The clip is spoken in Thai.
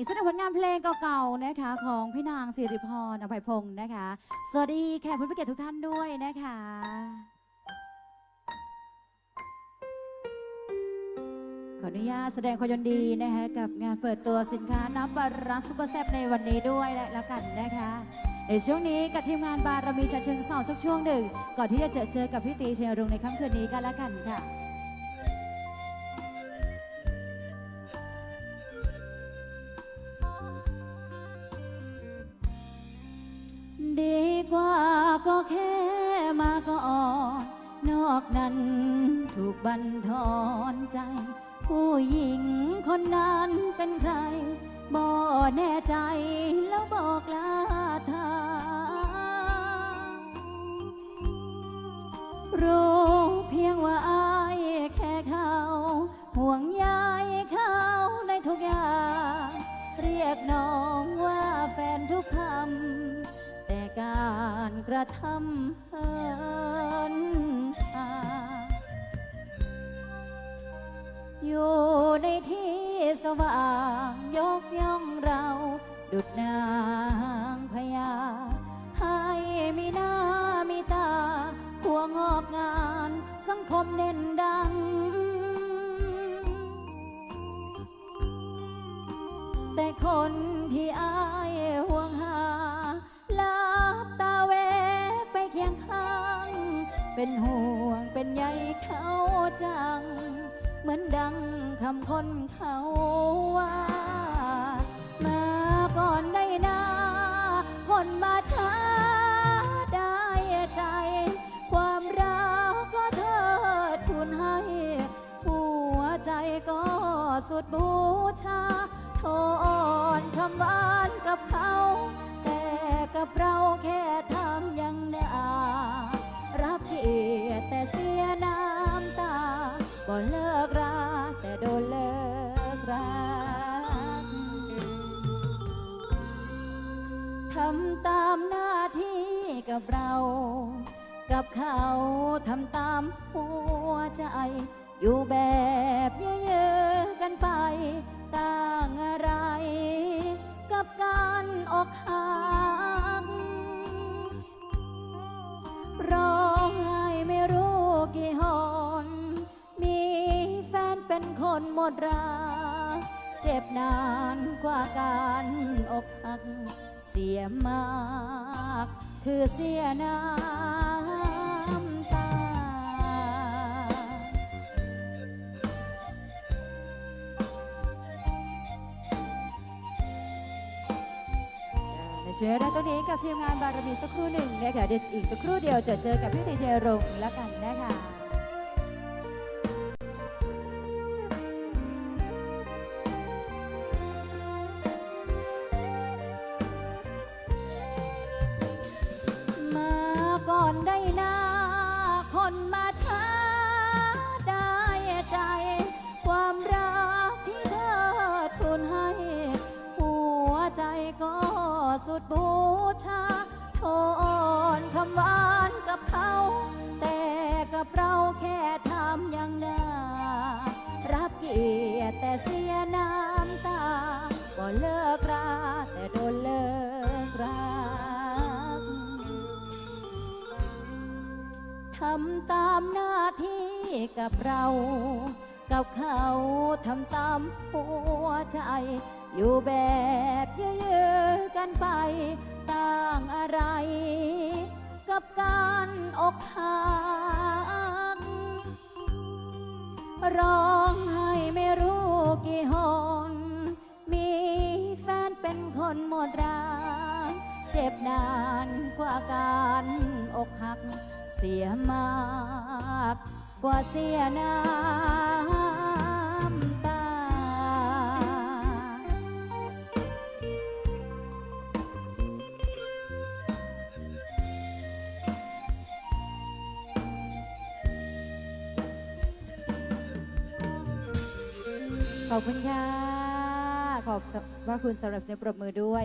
อีกสักหนึ่งผลงานเพลงเก่าๆนะคะ ของพี่นางสิริพรอภัยพงศ์นะคะ สวัสดีแขกผู้มีเกียรติทุกท่านด้วยนะคะขออนุญาตแสดงความยินดีนะคะกับงานเปิดตัวสินค้าน้ำปลาร้าซุปเปอร์แซ่บในวันนี้ด้วยและแล้วกันนะคะในช่วงนี้กับทีมงานบารมีจัดเชิงเสาสักช่วงหนึ่ง ก่อนที่จะเจอเจอกับพี่ตีเชียรุงในค่ำคืนนี้กันแล้วกันค่ะ กว่าก็แค่มาก่อนนอกนั้นถูกบันทอนใจ ผู้หญิงคนนั้นเป็นใครบ่แน่ใจแล้วบอกลาทางรู้เพียงว่าอายแค่เขาห่วงใยเขาในทุกอย่าง เรียกน้องว่าแฟนทุกคำ แต่การกระทำเฮินห่างอยู่ในที่สว่างยกย่องเรา ดุดนางพญาให้มีหน้ามีตาหัวงอกงานสังคมเด่นดัง แต่คนที่อาย เป็นห่วงเป็นใยเขาจัง เหมือนดังคำคนเขาว่ามาก่อนได้นาคนมาช้าได้ใจ ความรักก็เธอทูลให้ หัวใจก็สุดบูชาโทอ่อนคำหวานกับเขา แต่กับเราแค่ำตามหน้าที่กับเรา กับเขาทำตามหัวใจ อยู่แบบเยอะๆกันไป ต่างอะไร กับการอกหักร้องไห้ไม่รู้กี่หน มีแฟนเป็นคนหมดรักเจ็บนานกว่าการอกหัก เสียมาก คือเสียน้ำตา ในช่วงแรกตรงนี้กับทีมงานบารมีสักครู่หนึ่งนะคะเดี๋ยวอีกสักครู่เดียวจะเจอกับพี่ติเชยรงแล้วกันนะคะ อนได้นาคนมาช้าได้ใจ ความรักที่เธอทูลให้ หัวใจก็สุดบูชาโทำตามหน้าที่กับเรา กับเขาทำตามหัวใจ อยู่แบบเยื้อๆกันไป ต่างอะไร กับการอกหักร้องไห้ไม่รู้กี่หน มีแฟนเป็นคนหมดรัก เจ็บนานกว่าการอกหัก เสียมากกว่าเสียน้ำตา ขอบคุณค่ะ ขอบพระคุณสำหรับเสียงปรบมือด้วย